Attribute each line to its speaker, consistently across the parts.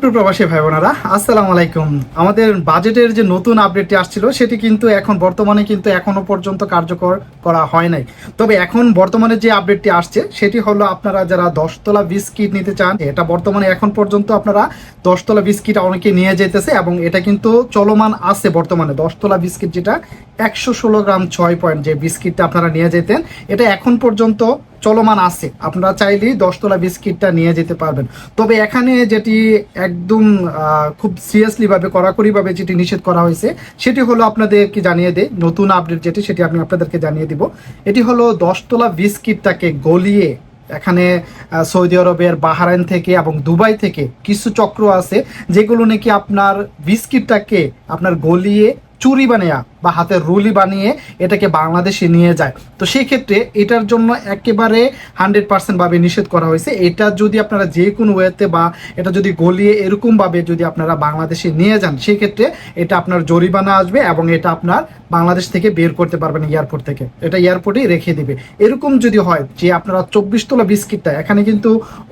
Speaker 1: সুপ্রিয় প্রবাসী ভাই বোনেরা আসসালামু আলাইকুম। আমাদের বাজেটের যে নতুন আপডেটটি আসছিল, সেটি কিন্তু এখন বর্তমানে কিন্তু এখনও পর্যন্ত কার্যকর করা হয় নাই। তবে এখন বর্তমানে যে আপডেটটি আসছে, সেটি হলো আপনারা যারা দশতলা বিস্কিট নিতে চান, এটা বর্তমানে এখন পর্যন্ত আপনারা দশতলা বিস্কিট অনেকে নিয়ে যেতেছে এবং এটা কিন্তু চলমান আছে বর্তমানে। দশতলা বিস্কিট যেটা একশো ষোলো গ্রাম ছয় পয়েন্ট যে বিস্কিটটা আপনারা নিয়ে যেতেন এটা এখন পর্যন্ত চলমান আছে। আপনারা চাইলেই দশতলা বিস্কিটটা নিয়ে যেতে পারবেন। তবে এখানে যেটি একদম খুব সিরিয়াসলি ভাবে কড়াকড়ি ভাবে যেটি নিষেধ করা হয়েছে, সেটি হলো আপনাদেরকে জানিয়ে দেয় নতুন আপডেট যেটি, সেটি আমি আপনাদেরকে জানিয়ে দিব। এটি হলো দশতলা বিস্কিটটাকে গলিয়ে এখানে সৌদি আরবের বাহারাইন থেকে এবং দুবাই থেকে কিছু চক্র আছে, যেগুলো নাকি আপনার বিস্কিটটাকে আপনার গলিয়ে চুরি বানিয়ে বা হাতের রুলি বানিয়ে এটাকে বাংলাদেশে নিয়ে যায়। তো সেই ক্ষেত্রে এটার জন্য একেবারে হান্ড্রেড পার্সেন্টভাবে নিষেধ করা হয়েছে। এটা যদি আপনারা যে কোনো ওয়েতে বা এটা যদি গলিয়ে এরকমভাবে যদি আপনারা বাংলাদেশে নিয়ে যান, সেই ক্ষেত্রে এটা আপনার জরিমানা আসবে এবং এটা আপনার বাংলাদেশ থেকে বের করতে পারবেন এয়ারপোর্ট থেকে। এটা এয়ারপোর্টেই রেখে দিবে। এরকম যদি হয় যে আপনারা চব্বিশ তোলা বিস্কিটটা, এখানে কিন্তু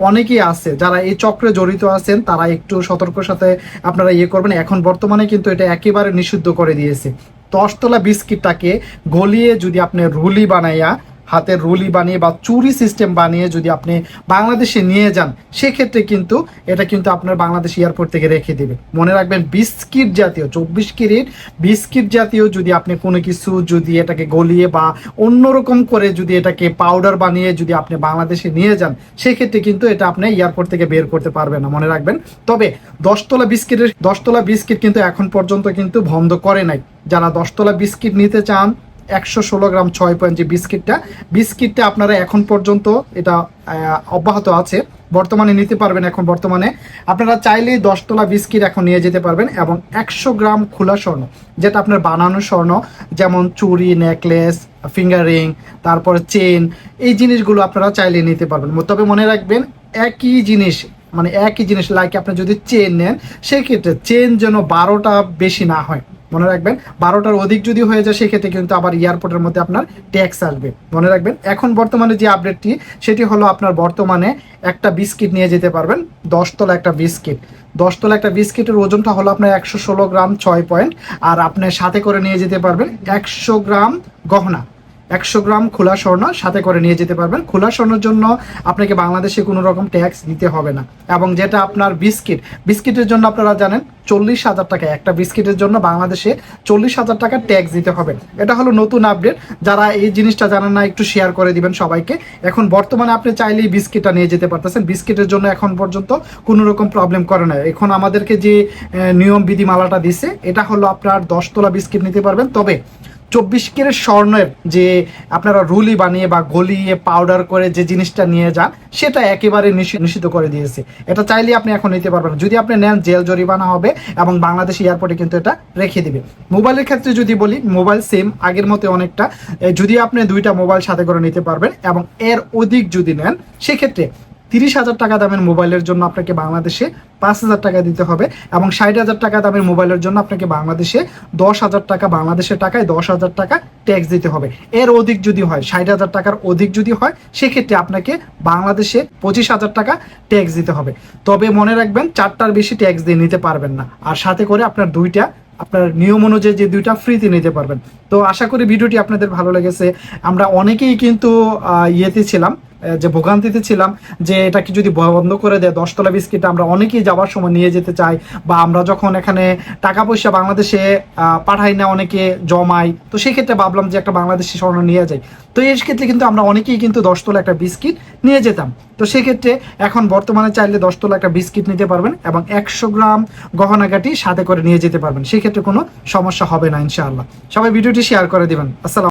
Speaker 1: অনেকেই আছে যারা এই চক্রে জড়িত আছেন, তারা একটু সতর্কর সাথে আপনারা ইয়ে করবেন। এখন বর্তমানে কিন্তু এটা একেবারে নিষিদ্ধ করে দিয়েছে। দশতলা বিস্কিটটাকে গলিয়ে যদি আপনি রুলি বানাইয়া হাতের রুলি বানিয়ে বা চুরি সিস্টেম বানিয়ে যদি আপনি বাংলাদেশে নিয়ে যান, সেক্ষেত্রে কিন্তু এটা কিন্তু আপনার বাংলাদেশ এয়ারপোর্ট থেকে রেখে দেবে। মনে রাখবেন, বিস্কিট জাতীয়, চব্বিশ কিরিট বিস্কিট জাতীয় যদি আপনি কোনো কিছু যদি এটাকে গলিয়ে বা অন্যরকম করে যদি এটাকে পাউডার বানিয়ে যদি আপনি বাংলাদেশে নিয়ে যান, সেক্ষেত্রে কিন্তু এটা আপনি এয়ারপোর্ট থেকে বের করতে পারবেন না, মনে রাখবেন। তবে দশতলা বিস্কিটের, দশতলা বিস্কিট কিন্তু এখন পর্যন্ত কিন্তু বন্ধ করে নাই। যারা দশতলা বিস্কিট নিতে চান একশো ষোলো গ্রাম ছয় পয়েন্ট যে বিস্কিটটা বিস্কিটটা আপনারা এখন পর্যন্ত এটা অব্যাহত আছে। বর্তমানে নিতে পারবেন এখন বর্তমানে। আপনারা চাইলেই দশতলা বিস্কিট এখন নিয়ে যেতে পারবেন এবং একশো গ্রাম খোলা স্বর্ণ, যেটা আপনার বানানো স্বর্ণ, যেমন চুড়ি, নেকলেস, ফিঙ্গারিং তারপরে চেন এই জিনিসগুলো আপনারা চাইলে নিতে পারবেন। তবে মনে রাখবেন, একই জিনিস মানে একই জিনিস লাইক আপনি যদি চেন নেন, সেক্ষেত্রে চেন যেন বারোটা বেশি না হয়। মনে রাখবেন, বারোটার অধিক যদি হয়ে যায়, সেক্ষেত্রে কিন্তু আবার এয়ারপোর্টের মধ্যে আপনার ট্যাক্স আসবে। মনে রাখবেন, এখন বর্তমানে যে আপডেটটি সেটি হলো আপনার বর্তমানে একটা বিস্কিট নিয়ে যেতে পারবেন, দশতলা একটা বিস্কিট। দশতলা একটা বিস্কিটের ওজনটা হলো আপনার একশো ষোলো গ্রাম ছয় পয়েন্ট আর আপনি সাথে করে নিয়ে যেতে পারবেন একশো গ্রাম গহনা। একশো গ্রাম খোলা স্বর্ণ সাথে করে নিয়ে যেতে পারবেন। খোলা স্বর্ণের জন্য আপনাকে বাংলাদেশে কোনো রকম ট্যাক্স দিতে হবে না। এবং যেটা আপনার বিস্কিট, বিস্কিটের জন্য আপনারা জানেন, চল্লিশ হাজার টাকা। একটা বিস্কিটের জন্য বাংলাদেশে চল্লিশ হাজার টাকা ট্যাক্স দিতে হবে। এটা হলো নতুন আপডেট যারা এই জিনিসটা জানেন না, একটু শেয়ার করে দিবেন সবাইকে। এখন বর্তমানে আপনি চাইলেই বিস্কিটটা নিয়ে যেতে পারতেছেন। বিস্কিটের জন্য এখন পর্যন্ত কোনো রকম প্রবলেম করে না এখন আমাদেরকে যে নিয়ম, বিধিমালাটা দিছে, এটা হলো আপনার দশতলা বিস্কিট নিতে পারবেন। তবে চব্বিশ কেরের স্বর্ণের যে আপনারা রুলি বানিয়ে বা গলিয়ে পাউডার করে যে জিনিসটা নিয়ে যান, সেটা একেবারে নিষি- নিষিদ্ধ করে দিয়েছে। এটা চাইলে আপনি এখন নিতে পারবেন যদি আপনি নেন, জেল জরিমানা হবে এবং বাংলাদেশ এয়ারপোর্টে কিন্তু এটা রেখে দিবে। মোবাইলের ক্ষেত্রে যদি বলি, মোবাইল সেম আগের মতো অনেকটা। যদি আপনি দুইটা মোবাইল সাথে করে নিতে পারবেন এবং এর অধিক যদি নেন, সেক্ষেত্রে তিরিশ হাজার টাকা দামের মোবাইলের জন্য আপনাকে বাংলাদেশে পাঁচ হাজার টাকা দিতে হবে এবং ষাট হাজার টাকা দামের মোবাইলের জন্য আপনাকে বাংলাদেশে দশ হাজার টাকা বাংলাদেশের টাকায় দশ হাজার টাকা ট্যাক্স দিতে হবে। এর অধিক যদি হয়, ষাট হাজার টাকার অধিক যদি হয়, সেক্ষেত্রে আপনাকে বাংলাদেশে পঁচিশ হাজার টাকা ট্যাক্স দিতে হবে। তবে মনে রাখবেন, চারটার বেশি ট্যাক্স দিয়ে নিতে পারবেন না। আর সাথে করে আপনার দুইটা, আপনার নিয়ম অনুযায়ী যে দুইটা ফ্রিতে নিতে পারবেন। তো আশা করি ভিডিওটি আপনাদের ভালো লেগেছে। আমরা অনেকেই কিন্তু ইয়েতে ছিলাম। যে ভোগান্তিতে ছিলাম, যে এটাকে যদি বন্ধ করে দেয়, দশতলা বিস্কিট আমরা অনেকেই যাওয়ার সময় নিয়ে যেতে চাই, বা আমরা যখন এখানে টাকা পয়সা বাংলাদেশে পাঠাই না অনেকে জমাই তো সেক্ষেত্রে ভাবলাম যে একটা বাংলাদেশি স্বর্ণ নিয়ে যাই। তো এই ক্ষেত্রে কিন্তু আমরা অনেকেই কিন্তু দশতলা একটা বিস্কিট নিয়ে যেতাম। তো সেক্ষেত্রে এখন বর্তমানে চাইলে দশতলা একটা বিস্কিট নিতে পারবেন এবং একশো গ্রাম গহনাগাটি সাথে করে নিয়ে যেতে পারবেন। সেক্ষেত্রে কোনো সমস্যা হবে না, ইনশাআল্লাহ। সবাই ভিডিওটি শেয়ার করে দেবেন। আসসালাম